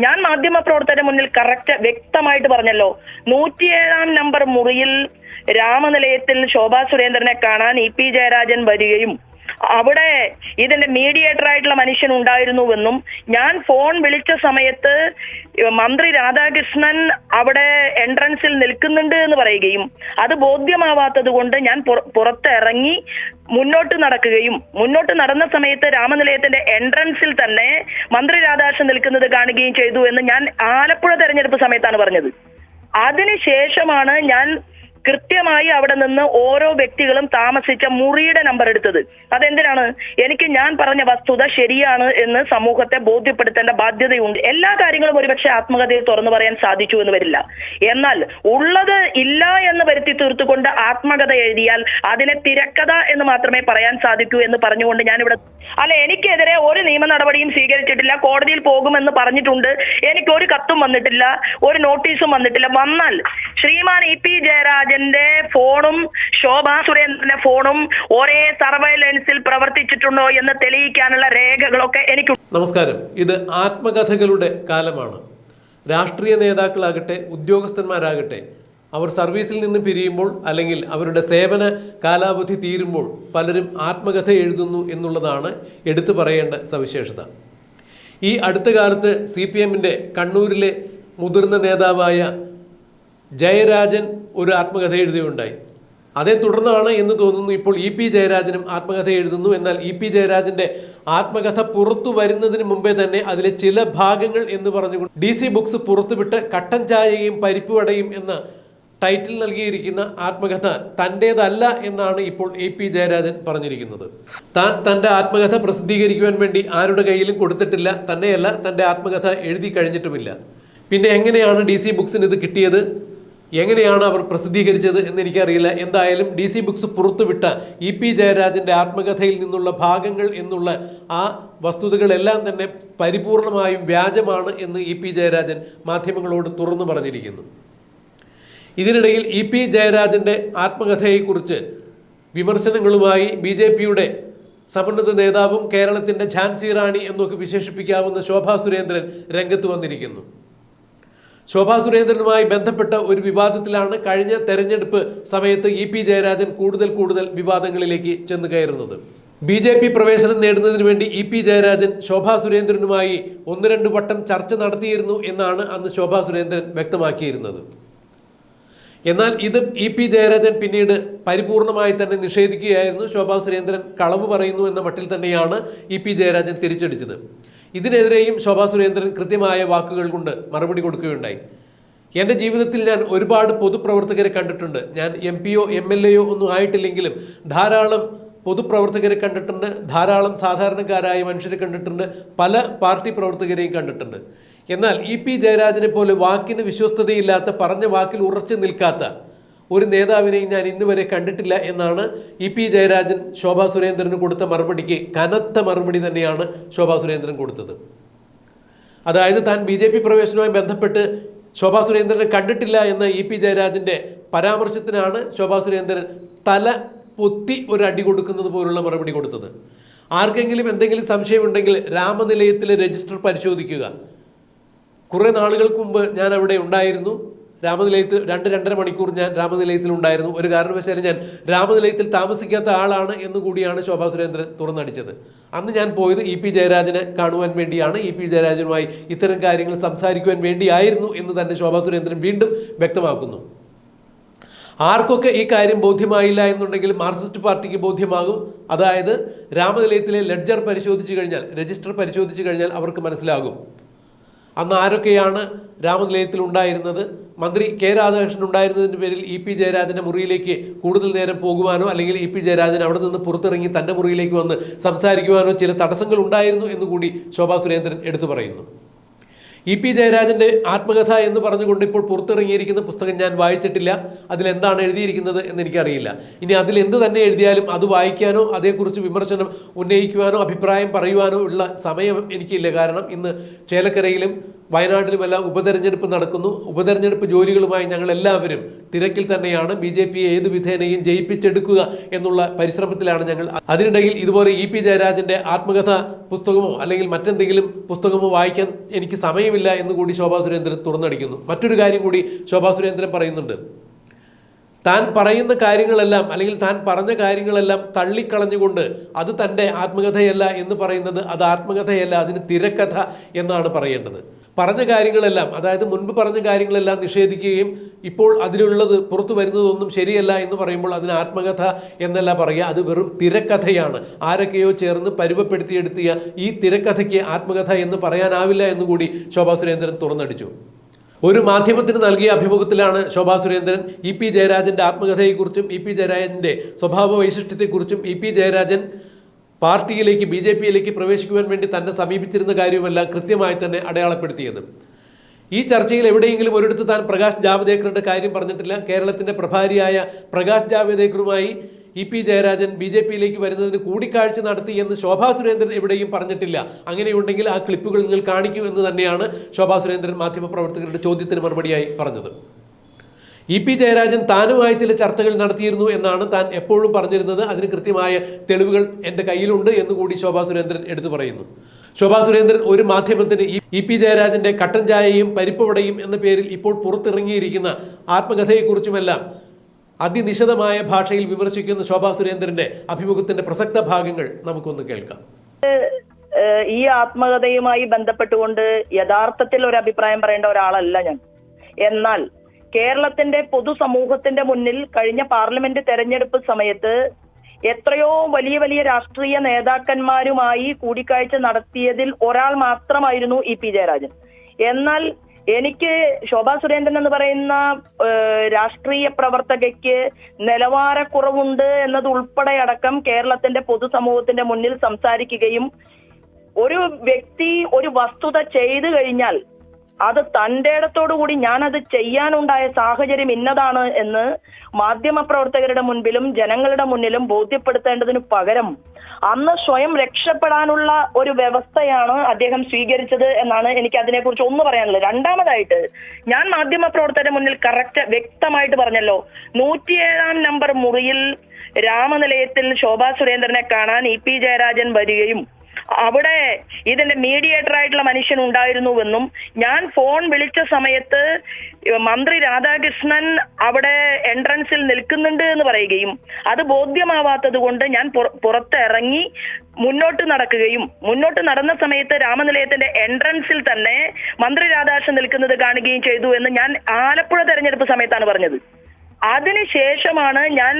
ഞാൻ മാധ്യമ പ്രവർത്തകരുടെ മുന്നിൽ കറക്റ്റ് വ്യക്തമായിട്ട് പറഞ്ഞല്ലോ. നൂറ്റിയേഴാം നമ്പർ മുറിയിൽ രാമനിലയത്തിൽ ശോഭാ സുരേന്ദ്രനെ കാണാൻ ഇ പി ജയരാജൻ വരികയും അവിടെ ഇതിന്റെ മീഡിയേറ്റർ ആയിട്ടുള്ള മനുഷ്യൻ ഉണ്ടായിരുന്നുവെന്നും ഞാൻ ഫോൺ വിളിച്ച സമയത്ത് മന്ത്രി രാധാകൃഷ്ണൻ അവിടെ എൻട്രൻസിൽ നിൽക്കുന്നുണ്ട് എന്ന് പറയുകയും അത് ബോധ്യമാവാത്തത് കൊണ്ട് ഞാൻ പുറ- പുറത്തിറങ്ങി മുന്നോട്ട് നടക്കുകയും മുന്നോട്ട് നടന്ന സമയത്ത് രാമനിലയത്തിന്റെ എൻട്രൻസിൽ തന്നെ മന്ത്രി രാധാകൃഷ്ണൻ നിൽക്കുന്നത് കാണുകയും ചെയ്തു എന്ന് ഞാൻ ആലപ്പുഴ തെരഞ്ഞെടുപ്പ് സമയത്താണ് പറഞ്ഞത്. അതിനുശേഷമാണ് ഞാൻ കൃത്യമായി അവിടെ നിന്ന് ഓരോ വ്യക്തികളും താമസിച്ച മുറിയുടെ നമ്പർ എടുത്തത്. അതെന്തിനാണ്? എനിക്ക് ഞാൻ പറഞ്ഞ വസ്തുത ശരിയാണ് എന്ന് സമൂഹത്തെ ബോധ്യപ്പെടുത്തേണ്ട ബാധ്യതയുണ്ട്. എല്ലാ കാര്യങ്ങളും ഒരുപക്ഷെ ആത്മകഥയിൽ തുറന്നു പറയാൻ സാധിച്ചു എന്ന് വരില്ല. എന്നാൽ ഉള്ളത് ഇല്ല എന്ന് വരുത്തി തീർത്തുകൊണ്ട് ആത്മകഥ എഴുതിയാൽ അതിനെ തിരക്കഥ എന്ന് മാത്രമേ പറയാൻ സാധിക്കൂ എന്ന് പറഞ്ഞുകൊണ്ട് ഞാനിവിടെ അല്ല എനിക്കെതിരെ ഒരു നിയമ നടപടിയും സ്വീകരിച്ചിട്ടില്ല. കോടതിയിൽ പോകുമെന്ന് പറഞ്ഞിട്ടുണ്ട്. എനിക്ക് ഒരു കത്തും വന്നിട്ടില്ല. ഒരു നോട്ടീസും വന്നിട്ടില്ല. വന്നാൽ ശ്രീമാൻ ഇ പി ജയരാജന്റെ ഫോണും ശോഭാ സുരേന്ദ്രന്റെ ഫോണും ഒരേ സർവൈലൻസിൽ പ്രവർത്തിച്ചിട്ടുണ്ടോ എന്ന് തെളിയിക്കാനുള്ള രേഖകളൊക്കെ എനിക്ക് നമസ്കാരം. ഇത് ആത്മകഥകളുടെ കാലമാണ്. രാഷ്ട്രീയ നേതാക്കളാകട്ടെ ഉദ്യോഗസ്ഥന്മാരാകട്ടെ അവർ സർവീസിൽ നിന്ന് പിരിയുമ്പോൾ അല്ലെങ്കിൽ അവരുടെ സേവന കാലാവധി തീരുമ്പോൾ പലരും ആത്മകഥ എഴുതുന്നു എന്നുള്ളതാണ് എടുത്തു പറയേണ്ട സവിശേഷത. ഈ അടുത്ത കാലത്ത് സി പി എമ്മിന്റെ കണ്ണൂരിലെ മുതിർന്ന നേതാവായ ജയരാജൻ ഒരു ആത്മകഥ എഴുതുകയുണ്ടായി അതേ തുടർന്നാണ് എന്ന് തോന്നുന്നു ഇപ്പോൾ ഇ പി ജയരാജനും ആത്മകഥ എഴുതുന്നു. എന്നാൽ ഇ പി ജയരാജന്റെ ആത്മകഥ പുറത്തു വരുന്നതിന് മുമ്പേ തന്നെ അതിലെ ചില ഭാഗങ്ങൾ എന്ന് പറഞ്ഞുകൊണ്ട് ഡി സി ബുക്സ് പുറത്തുവിട്ട് കട്ടൻ ചായയും പരിപ്പുവടയും എന്ന ടൈറ്റിൽ നൽകിയിരിക്കുന്ന ആത്മകഥ തന്റേതല്ല എന്നാണ് ഇപ്പോൾ എ പി ജയരാജൻ പറഞ്ഞിരിക്കുന്നത്. താൻ തന്റെ ആത്മകഥ പ്രസിദ്ധീകരിക്കുവാൻ വേണ്ടി ആരുടെ കയ്യിലും കൊടുത്തിട്ടില്ല. തന്നെയല്ല തന്റെ ആത്മകഥ എഴുതി കഴിഞ്ഞിട്ടുമില്ല. പിന്നെ എങ്ങനെയാണ് ഡി സി ബുക്സിന് ഇത് കിട്ടിയത്? എങ്ങനെയാണ് അവർ പ്രസിദ്ധീകരിച്ചത് എന്ന് എനിക്കറിയില്ല. എന്തായാലും ഡി സി ബുക്സ് പുറത്തുവിട്ട ഇ പി ജയരാജന്റെ ആത്മകഥയിൽ നിന്നുള്ള ഭാഗങ്ങൾ എന്നുള്ള ആ വസ്തുതകളെല്ലാം തന്നെ പരിപൂർണമായും വ്യാജമാണ് എന്ന് ഇ പി ജയരാജൻ മാധ്യമങ്ങളോട് തുറന്നു പറഞ്ഞിരിക്കുന്നു. ഇതിനിടയിൽ ഇ പി ജയരാജന്റെ ആത്മകഥയെക്കുറിച്ച് വിമർശനങ്ങളുമായി ബി ജെ പിയുടെ സമന്നത നേതാവും കേരളത്തിന്റെ ഝാൻസി റാണി എന്നൊക്കെ വിശേഷിപ്പിക്കാവുന്ന ശോഭാ സുരേന്ദ്രൻ രംഗത്ത് വന്നിരിക്കുന്നു. ശോഭാ സുരേന്ദ്രനുമായി ബന്ധപ്പെട്ട ഒരു വിവാദത്തിലാണ് കഴിഞ്ഞ തെരഞ്ഞെടുപ്പ് സമയത്ത് ഇ പി ജയരാജൻ കൂടുതൽ കൂടുതൽ വിവാദങ്ങളിലേക്ക് ചെന്നു കയറുന്നത്. ബി ജെ പി പ്രവേശനം നേടുന്നതിന് വേണ്ടി ഇ പി ജയരാജൻ ശോഭാ സുരേന്ദ്രനുമായി ഒന്ന് രണ്ട് വട്ടം ചർച്ച നടത്തിയിരുന്നു എന്നാണ് അന്ന് ശോഭാ സുരേന്ദ്രൻ വ്യക്തമാക്കിയിരുന്നത്. എന്നാൽ ഇത് ഇ പി ജയരാജൻ പിന്നീട് പരിപൂർണമായി തന്നെ നിഷേധിക്കുകയായിരുന്നു. ശോഭാ സുരേന്ദ്രൻ കളവ് പറയുന്നു എന്ന മട്ടിൽ തന്നെയാണ് ഇ പി ജയരാജൻ തിരിച്ചടിച്ചത്. ഇതിനെതിരെയും ശോഭാ സുരേന്ദ്രൻ കൃത്യമായ വാക്കുകൾ കൊണ്ട് മറുപടി കൊടുക്കുകയുണ്ടായി. എന്റെ ജീവിതത്തിൽ ഞാൻ ഒരുപാട് പൊതുപ്രവർത്തകരെ കണ്ടിട്ടുണ്ട്. ഞാൻ എം പിയോ എം എൽ എയോ ഒന്നും ആയിട്ടില്ലെങ്കിലും ധാരാളം പൊതുപ്രവർത്തകരെ കണ്ടിട്ടുണ്ട്. ധാരാളം സാധാരണക്കാരായ മനുഷ്യരെ കണ്ടിട്ടുണ്ട്. പല പാർട്ടി പ്രവർത്തകരെയും കണ്ടിട്ടുണ്ട്. എന്നാൽ ഇ പി ജയരാജനെ പോലെ വാക്കിന് വിശ്വസ്തതയില്ലാത്ത പറഞ്ഞ വാക്കിൽ ഉറച്ചു നിൽക്കാത്ത ഒരു നേതാവിനെയും ഞാൻ ഇന്ന് വരെ കണ്ടിട്ടില്ല എന്നാണ് ഇ പി ജയരാജൻ ശോഭാ സുരേന്ദ്രന് കൊടുത്ത മറുപടിക്ക് കനത്ത മറുപടി തന്നെയാണ് ശോഭാ സുരേന്ദ്രൻ കൊടുത്തത്. അതായത് താൻ ബി ജെ പി പ്രവേശനവുമായി ബന്ധപ്പെട്ട് ശോഭാ സുരേന്ദ്രനെ കണ്ടിട്ടില്ല എന്ന ഇ പി ജയരാജന്റെ പരാമർശത്തിനാണ് ശോഭാ സുരേന്ദ്രൻ തല പൊത്തി ഒരു അടി കൊടുക്കുന്നത് പോലുള്ള മറുപടി കൊടുത്തത്. ആർക്കെങ്കിലും എന്തെങ്കിലും സംശയമുണ്ടെങ്കിൽ രാമനിലയത്തിലെ രജിസ്റ്റർ പരിശോധിക്കുക. കുറേ നാളുകൾക്ക് മുമ്പ് ഞാൻ അവിടെ ഉണ്ടായിരുന്നു. രാമനിലയത്തിൽ രണ്ട് രണ്ടര മണിക്കൂർ ഞാൻ രാമനിലയത്തിൽ ഉണ്ടായിരുന്നു. ഒരു കാരണവശാലും ഞാൻ രാമനിലയത്തിൽ താമസിക്കാത്ത ആളാണ് എന്ന് കൂടിയാണ് ശോഭാ സുരേന്ദ്രൻ തുറന്നടിച്ചത്. അന്ന് ഞാൻ പോയത് ഇ പി ജയരാജനെ കാണുവാൻ വേണ്ടിയാണ്. ഇ പി ജയരാജനുമായി ഇത്തരം കാര്യങ്ങൾ സംസാരിക്കുവാൻ വേണ്ടിയായിരുന്നു എന്ന് തന്നെ ശോഭാ സുരേന്ദ്രൻ വീണ്ടും വ്യക്തമാക്കുന്നു. ആർക്കൊക്കെ ഈ കാര്യം ബോധ്യമായില്ല എന്നുണ്ടെങ്കിൽ മാർക്സിസ്റ്റ് പാർട്ടിക്ക് ബോധ്യമാകും. അതായത് രാമനിലയത്തിലെ ലെഡ്ജർ പരിശോധിച്ചു കഴിഞ്ഞാൽ രജിസ്റ്റർ പരിശോധിച്ചു കഴിഞ്ഞാൽ അവർക്ക് മനസ്സിലാകും. അന്ന് ആരൊക്കെയാണ് രാമനിലയത്തിൽ ഉണ്ടായിരുന്നത്? മന്ത്രി കെ രാധാകൃഷ്ണൻ ഉണ്ടായിരുന്നതിന്റെ പേരിൽ ഇ പി ജയരാജന്റെ മുറിയിലേക്ക് കൂടുതൽ നേരം പോകുവാനോ അല്ലെങ്കിൽ ഇ പി ജയരാജൻ അവിടെ നിന്ന് പുറത്തിറങ്ങി തന്റെ മുറിയിലേക്ക് വന്ന് സംസാരിക്കുവാനോ ചില തടസ്സങ്ങൾ ഉണ്ടായിരുന്നു എന്നുകൂടി ശോഭാ സുരേന്ദ്രൻ എടുത്തു പറയുന്നു. ഇ പി ജയരാജന്റെ ആത്മകഥ എന്ന് പറഞ്ഞുകൊണ്ട് ഇപ്പോൾ പുറത്തിറങ്ങിയിരിക്കുന്ന പുസ്തകം ഞാൻ വായിച്ചിട്ടില്ല. അതിൽ എന്താണ് എഴുതിയിരിക്കുന്നത് എന്ന് എനിക്കറിയില്ല. ഇനി അതിൽ എന്ത് തന്നെ എഴുതിയാലും അത് വായിക്കാനോ അതേക്കുറിച്ച് വിമർശനം ഉന്നയിക്കുവാനോ അഭിപ്രായം പറയുവാനോ ഉള്ള സമയം എനിക്കില്ല. കാരണം ഇന്ന് ചേലക്കരയിലും വയനാട്ടിലുമെല്ലാം ഉപതെരഞ്ഞെടുപ്പ് നടക്കുന്നു. ഉപതെരഞ്ഞെടുപ്പ് ജോലികളുമായി ഞങ്ങൾ എല്ലാവരും തിരക്കിൽ തന്നെയാണ്. ബി ജെ പിയെ ഏത് വിധേനയും ജയിപ്പിച്ചെടുക്കുക എന്നുള്ള പരിശ്രമത്തിലാണ് ഞങ്ങൾ. അതിനിടയിൽ ഇതുപോലെ ഇ പി ജയരാജന്റെ ആത്മകഥ പുസ്തകമോ അല്ലെങ്കിൽ മറ്റെന്തെങ്കിലും പുസ്തകമോ വായിക്കാൻ എനിക്ക് സമയമില്ല എന്ന് കൂടി ശോഭാ സുരേന്ദ്രൻ തുറന്നടിക്കുന്നു. മറ്റൊരു കാര്യം കൂടി ശോഭാ സുരേന്ദ്രൻ പറയുന്നുണ്ട്. താൻ പറയുന്ന കാര്യങ്ങളെല്ലാം അല്ലെങ്കിൽ താൻ പറഞ്ഞ കാര്യങ്ങളെല്ലാം തള്ളിക്കളഞ്ഞുകൊണ്ട് അത് തന്റെ ആത്മകഥയല്ല എന്ന് പറയുന്നത് അത് ആത്മകഥയല്ല അതിന് തിരക്കഥ എന്നാണ് പറയേണ്ടത്. പറഞ്ഞ കാര്യങ്ങളെല്ലാം അതായത് മുൻപ് പറഞ്ഞ കാര്യങ്ങളെല്ലാം നിഷേധിക്കുകയും ഇപ്പോൾ അതിലുള്ളത് പുറത്തു വരുന്നതൊന്നും ശരിയല്ല എന്ന് പറയുമ്പോൾ അതിന് ആത്മകഥ എന്നല്ല പറയുക. അത് വെറും തിരക്കഥയാണ്. ആരൊക്കെയോ ചേർന്ന് പരുവപ്പെടുത്തിയെടുത്തിയ ഈ തിരക്കഥയ്ക്ക് ആത്മകഥ എന്ന് പറയാനാവില്ല എന്നുകൂടി ശോഭാ സുരേന്ദ്രൻ തുറന്നടിച്ചു. ഒരു മാധ്യമത്തിന് നൽകിയ അഭിമുഖത്തിലാണ് ശോഭാ സുരേന്ദ്രൻ ഇ പി ജയരാജന്റെ ആത്മകഥയെക്കുറിച്ചും ഇ പി ജയരാജന്റെ സ്വഭാവ വൈശിഷ്ട്യത്തെക്കുറിച്ചും ഇ പി ജയരാജൻ പാർട്ടിയിലേക്ക് ബി ജെ പിയിലേക്ക് പ്രവേശിക്കുവാൻ വേണ്ടി തന്നെ സമീപിച്ചിരുന്ന കാര്യവുമെല്ലാം കൃത്യമായി തന്നെ അടയാളപ്പെടുത്തിയത്. ഈ ചർച്ചയിൽ എവിടെയെങ്കിലും ഒരിടത്ത് താൻ പ്രകാശ് ജാവ്ദേക്കറുടെ കാര്യം പറഞ്ഞിട്ടില്ല. കേരളത്തിന്റെ പ്രഭാരിയായ Prakash ജാവ്ദേക്കറുമായി E P Jayarajan B J പിയിലേക്ക് വരുന്നതിന് കൂടിക്കാഴ്ച നടത്തി എന്ന് ശോഭാ സുരേന്ദ്രൻ എവിടെയും പറഞ്ഞിട്ടില്ല. അങ്ങനെയുണ്ടെങ്കിൽ ആ ക്ലിപ്പുകൾ നിങ്ങൾ കാണിക്കൂ എന്ന് തന്നെയാണ് ശോഭാ സുരേന്ദ്രൻ മാധ്യമപ്രവർത്തകരുടെ ചോദ്യത്തിന് മറുപടിയായി പറഞ്ഞത്. ഇ പി ജയരാജൻ താനുമായി ചില ചർച്ചകൾ നടത്തിയിരുന്നു എന്നാണ് താൻ എപ്പോഴും പറഞ്ഞിരുന്നത്. അതിന് കൃത്യമായ തെളിവുകൾ എന്റെ കയ്യിലുണ്ട് എന്ന് കൂടി ശോഭാ സുരേന്ദ്രൻ എടുത്തു പറയുന്നു. ശോഭാ സുരേന്ദ്രൻ ഒരു മാധ്യമത്തിന് ഇ പി ജയരാജന്റെ കട്ടൻ ചായയും പരിപ്പുവടയും എന്ന പേരിൽ ഇപ്പോൾ പുറത്തിറങ്ങിയിരിക്കുന്ന ആത്മകഥയെക്കുറിച്ചുമെല്ലാം അതിനിശിതമായ ഭാഷയിൽ വിമർശിക്കുന്ന ശോഭാ സുരേന്ദ്രന്റെ അഭിമുഖത്തിന്റെ പ്രസക്ത ഭാഗങ്ങൾ നമുക്കൊന്ന് കേൾക്കാം. ഈ ആത്മകഥയുമായി ബന്ധപ്പെട്ടുകൊണ്ട് യഥാർത്ഥത്തിൽ ഒരു അഭിപ്രായം പറയേണ്ട ഒരാളല്ല ഞാൻ. എന്നാൽ കേരളത്തിന്റെ പൊതുസമൂഹത്തിന്റെ മുന്നിൽ കഴിഞ്ഞ പാർലമെന്റ് തെരഞ്ഞെടുപ്പ് സമയത്ത് എത്രയോ വലിയ വലിയ രാഷ്ട്രീയ നേതാക്കന്മാരുമായി കൂടിക്കാഴ്ച നടത്തിയതിൽ ഒരാൾ മാത്രമായിരുന്നു ഇ പി ജയരാജൻ. എന്നാൽ എനിക്ക് ശോഭാ സുരേന്ദ്രൻ എന്ന് പറയുന്ന രാഷ്ട്രീയ പ്രവർത്തകയ്ക്ക് നിലവാരക്കുറവുണ്ട് എന്നത് ഉൾപ്പെടെ അടക്കം കേരളത്തിന്റെ പൊതുസമൂഹത്തിന്റെ മുന്നിൽ സംസാരിക്കുകയും ഒരു വ്യക്തി ഒരു വസ്തുത ചെയ്തു കഴിഞ്ഞാൽ അത് തന്റെ ഞാൻ അത് ചെയ്യാനുണ്ടായ സാഹചര്യം ഇന്നതാണ് എന്ന് മാധ്യമപ്രവർത്തകരുടെ മുൻപിലും ജനങ്ങളുടെ മുന്നിലും ബോധ്യപ്പെടുത്തേണ്ടതിനു പകരം അന്ന് സ്വയം രക്ഷപ്പെടാനുള്ള ഒരു വ്യവസ്ഥയാണ് അദ്ദേഹം സ്വീകരിച്ചത് എന്നാണ് എനിക്ക് അതിനെക്കുറിച്ച് ഒന്ന് പറയാനുള്ളത്. രണ്ടാമതായിട്ട് ഞാൻ മാധ്യമപ്രവർത്തകരുടെ മുന്നിൽ കറക്റ്റ് വ്യക്തമായിട്ട് പറഞ്ഞല്ലോ. നൂറ്റിയേഴാം നമ്പർ മുറിയിൽ രാമനിലയത്തിൽ ശോഭാ സുരേന്ദ്രനെ കാണാൻ ഇ പി ജയരാജൻ വരികയും അവിടെ ഇതിന്റെ മീഡിയേറ്റർ ആയിട്ടുള്ള മനുഷ്യൻ ഉണ്ടായിരുന്നുവെന്നും ഞാൻ ഫോൺ വിളിച്ച സമയത്ത് മന്ത്രി രാധാകൃഷ്ണൻ അവിടെ എൻട്രൻസിൽ നിൽക്കുന്നുണ്ട് എന്ന് പറയുകയും അത് ബോധ്യമാവാത്തത് കൊണ്ട് ഞാൻ പുറത്തിറങ്ങി മുന്നോട്ട് നടക്കുകയും മുന്നോട്ട് നടന്ന സമയത്ത് രാമനിലയത്തിന്റെ എൻട്രൻസിൽ തന്നെ മന്ത്രി രാധാകൃഷ്ണൻ നിൽക്കുന്നത് കാണുകയും ചെയ്തു എന്ന് ഞാൻ ആലപ്പുഴ തെരഞ്ഞെടുപ്പ് സമയത്താണ് പറഞ്ഞത്. അതിനുശേഷമാണ് ഞാൻ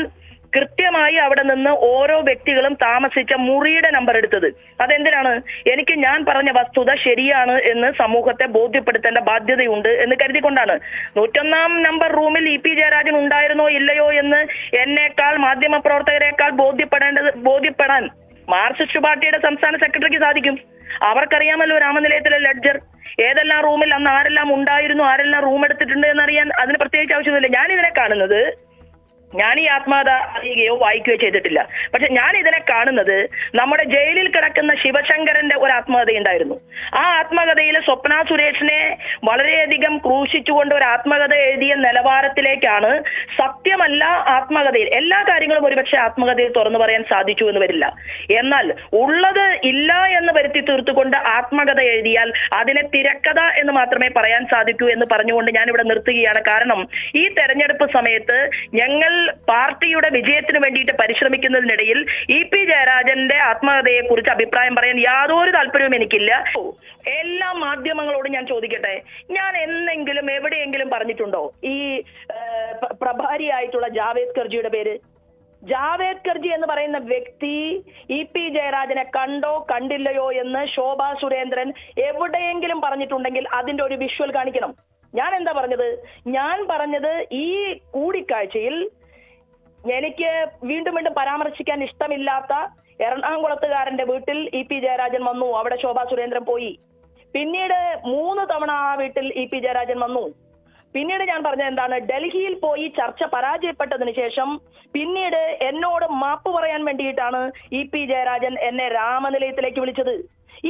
കൃത്യമായി അവിടെ നിന്ന് ഓരോ വ്യക്തികളും താമസിച്ച മുറിയുടെ നമ്പർ എടുത്തത്. അതെന്തിനാണ്? എനിക്ക് ഞാൻ പറഞ്ഞ വസ്തുത ശരിയാണ് എന്ന് സമൂഹത്തെ ബോധ്യപ്പെടുത്തേണ്ട ബാധ്യതയുണ്ട് എന്ന് കരുതിക്കൊണ്ടാണ്. നൂറ്റൊന്നാം നമ്പർ റൂമിൽ ഇ പി ജയരാജൻ ഉണ്ടായിരുന്നോ ഇല്ലയോ എന്ന് എന്നേക്കാൾ മാധ്യമ പ്രവർത്തകരെക്കാൾ ബോധ്യപ്പെടേണ്ടത് ബോധ്യപ്പെടാൻ മാർക്സിസ്റ്റ് പാർട്ടിയുടെ സംസ്ഥാന സെക്രട്ടറിക്ക് സാധിക്കും. അവർക്കറിയാമല്ലോ രാമനിലയത്തിലെ ലഡ്ജർ ഏതെല്ലാം റൂമിൽ അന്ന് ആരെല്ലാം ഉണ്ടായിരുന്നു ആരെല്ലാം റൂം എടുത്തിട്ടുണ്ട് എന്നറിയാൻ അതിന് പ്രത്യേകിച്ച് ആവശ്യമൊന്നുമില്ല. ഞാൻ ഇതിനെ കാണുന്നത് ഞാൻ ഈ ആത്മകഥ അറിയുകയോ വായിക്കുകയോ ചെയ്തിട്ടില്ല. പക്ഷെ ഞാൻ ഇതിനെ കാണുന്നത് നമ്മുടെ ജയിലിൽ കിടക്കുന്ന ശിവശങ്കരന്റെ ഒരു ആത്മകഥയുണ്ടായിരുന്നു ആ ആത്മകഥയിൽ സ്വപ്ന സുരേഷിനെ വളരെയധികം ക്രൂശിച്ചുകൊണ്ട് ഒരു ആത്മകഥ എഴുതിയ നിലവാരത്തിലേക്കാണ് സത്യമല്ല ആത്മകഥയിൽ. എല്ലാ കാര്യങ്ങളും ഒരുപക്ഷെ ആത്മകഥയിൽ തുറന്നു പറയാൻ സാധിച്ചു എന്ന് വരില്ല. എന്നാൽ ഉള്ളത് ഇല്ല എന്ന് വരുത്തി തീർത്തുകൊണ്ട് ആത്മകഥ എഴുതിയാൽ അതിനെ തിരക്കഥ എന്ന് മാത്രമേ പറയാൻ സാധിക്കൂ എന്ന് പറഞ്ഞുകൊണ്ട് ഞാൻ ഇവിടെ നിർത്തുകയാണ്. കാരണം ഈ തെരഞ്ഞെടുപ്പ് സമയത്ത് ഞങ്ങൾ പാർട്ടിയുടെ വിജയത്തിന് വേണ്ടിയിട്ട് പരിശ്രമിക്കുന്നതിനിടയിൽ ഇ പി ജയരാജന്റെ ആത്മകഥയെ കുറിച്ച് അഭിപ്രായം പറയാൻ യാതൊരു താല്പര്യവും എനിക്കില്ല. എല്ലാ മാധ്യമങ്ങളോടും ഞാൻ ചോദിക്കട്ടെ? ഞാൻ എന്നെങ്കിലും എവിടെയെങ്കിലും പറഞ്ഞിട്ടുണ്ടോ? ഈ ഏഹ്, പ്ര- പ്രഭാരിയായിട്ടുള്ള ജാവേദ് കർജിയുടെ പേര്. ജാവേദ് കർജി എന്ന് പറയുന്ന വ്യക്തി ഇ പി ജയരാജനെ കണ്ടോ കണ്ടില്ലയോ എന്ന് ശോഭാ സുരേന്ദ്രൻ എവിടെയെങ്കിലും പറഞ്ഞിട്ടുണ്ടെങ്കിൽ അതിന്റെ ഒരു വിഷ്വൽ കാണിക്കണം. ഞാൻ എന്താ പറഞ്ഞത്? ഞാൻ പറഞ്ഞത് ഈ കൂടിക്കാഴ്ചയിൽ എനിക്ക് വീണ്ടും വീണ്ടും പരാമർശിക്കാൻ ഇഷ്ടമില്ലാത്ത എറണാകുളത്തുകാരന്റെ വീട്ടിൽ ഇ പി ജയരാജൻ വന്നു. അവിടെ ശോഭാ സുരേന്ദ്രൻ പോയി. പിന്നീട് മൂന്ന് തവണ ആ വീട്ടിൽ ഇ പി ജയരാജൻ വന്നു. പിന്നീട് ഞാൻ പറഞ്ഞ എന്താണ് ഡൽഹിയിൽ പോയി ചർച്ച പരാജയപ്പെട്ടതിന് ശേഷം പിന്നീട് എന്നോട് മാപ്പ് പറയാൻ വേണ്ടിയിട്ടാണ് ഇ പി ജയരാജൻ എന്നെ രാമനിലയത്തിലേക്ക് വിളിച്ചത്.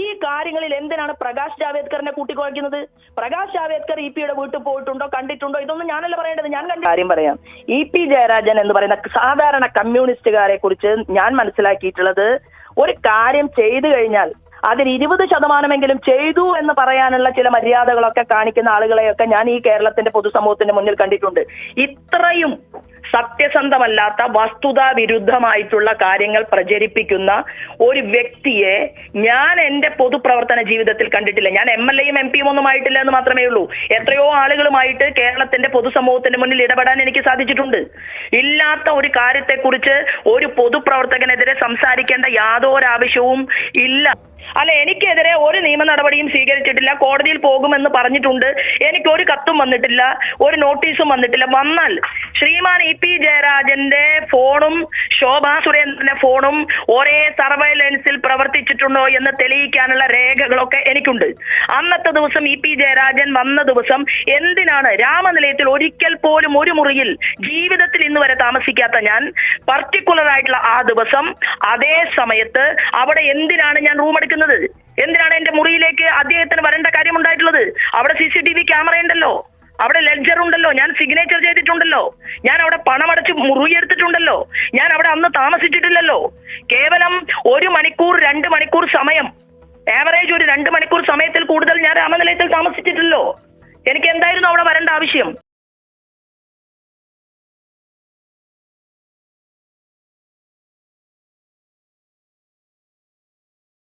ഈ കാര്യങ്ങളിൽ എന്തിനാണ് പ്രകാശ് ജാവേദ്കറിനെ കൂട്ടിക്കുഴയ്ക്കുന്നത് പ്രകാശ് ജാവേദ്കർ ഇ പിയുടെ വീട്ടിൽ പോയിട്ടുണ്ടോ കണ്ടിട്ടുണ്ടോ? ഇതൊന്നും ഞാനല്ല പറയേണ്ടത്. ഞാൻ കണ്ട കാര്യം പറയാം. ഇ പി ജയരാജൻ എന്ന് പറയുന്ന സാധാരണ കമ്മ്യൂണിസ്റ്റുകാരെ കുറിച്ച് ഞാൻ മനസ്സിലാക്കിയിട്ടുള്ളത് ഒരു കാര്യം ചെയ്തു കഴിഞ്ഞാൽ അതിൽ ഇരുപത് ശതമാനമെങ്കിലും ചെയ്തു എന്ന് പറയാനുള്ള ചില മര്യാദകളൊക്കെ കാണിക്കുന്ന ആളുകളെയൊക്കെ ഞാൻ ഈ കേരളത്തിന്റെ പൊതുസമൂഹത്തിന്റെ മുന്നിൽ കണ്ടിട്ടുണ്ട്. ഇത്രയും സത്യസന്ധമല്ലാത്ത വസ്തുതാ വിരുദ്ധമായിട്ടുള്ള കാര്യങ്ങൾ പ്രചരിപ്പിക്കുന്ന ഒരു വ്യക്തിയെ ഞാൻ എന്റെ പൊതുപ്രവർത്തന ജീവിതത്തിൽ കണ്ടിട്ടില്ല. ഞാൻ എം എൽ എയും എം പിയും ഒന്നും ആയിട്ടില്ല എന്ന് മാത്രമേ ഉള്ളൂ. എത്രയോ ആളുകളുമായിട്ട് കേരളത്തിന്റെ പൊതുസമൂഹത്തിന്റെ മുന്നിൽ ഇടപെടാൻ എനിക്ക് സാധിച്ചിട്ടുണ്ട്. ഇല്ലാത്ത ഒരു കാര്യത്തെക്കുറിച്ച് ഒരു പൊതുപ്രവർത്തകനെതിരെ സംസാരിക്കേണ്ട യാതൊരാവശ്യവും ഇല്ല. അല്ല എനിക്കെതിരെ ഒരു നിയമ നടപടിയും സ്വീകരിച്ചിട്ടില്ല. കോടതിയിൽ പോകുമെന്ന് പറഞ്ഞിട്ടുണ്ട്. എനിക്ക് ഒരു കത്തും വന്നിട്ടില്ല. ഒരു നോട്ടീസും വന്നിട്ടില്ല. വന്നാൽ ശ്രീമാൻ ഇ പി ജയരാജന്റെ ഫോണും ശോഭാ സുരേന്ദ്രന്റെ ഫോണും ഒരേ സർവൈലൻസിൽ പ്രവർത്തിച്ചിട്ടുണ്ടോ എന്ന് തെളിയിക്കാനുള്ള രേഖകളൊക്കെ എനിക്കുണ്ട്. അന്നത്തെ ദിവസം ഇ പി ജയരാജൻ വന്ന ദിവസം എന്തിനാണ് രാമനിലയത്തിൽ ഒരിക്കൽ പോലും ഒരു മുറിയിൽ ജീവിതത്തിൽ ഇന്ന് വരെ താമസിക്കാത്ത ഞാൻ? പർട്ടിക്കുലർ ആയിട്ടുള്ള ആ ദിവസം അതേ സമയത്ത് അവിടെ എന്തിനാണ് ഞാൻ റൂം എടുക്കുന്നത്? എന്തിനാണ് എന്റെ മുറിയിലേക്ക് അദ്ദേഹത്തിന് വരേണ്ട കാര്യമുണ്ടായിട്ടുള്ളത്? അവിടെ C C T V camera ഉണ്ടല്ലോ. അവിടെ ലെഡ്ജർ ഉണ്ടല്ലോ. ഞാൻ സിഗ്നേച്ചർ ചെയ്തിട്ടുണ്ടല്ലോ. ഞാൻ അവിടെ പണം പണമടച്ച് മുറിയെടുത്തിട്ടുണ്ടല്ലോ. ഞാൻ അവിടെ അന്ന് താമസിച്ചിട്ടില്ലല്ലോ. കേവലം ഒരു മണിക്കൂർ രണ്ട് മണിക്കൂർ സമയം. ആവറേജ് ഒരു രണ്ട് മണിക്കൂർ സമയത്തിൽ കൂടുതൽ ഞാൻ രാമനിലയത്തിൽ താമസിച്ചിട്ടില്ലല്ലോ. എനിക്ക് എന്തായിരുന്നു അവിടെ വരേണ്ട ആവശ്യം?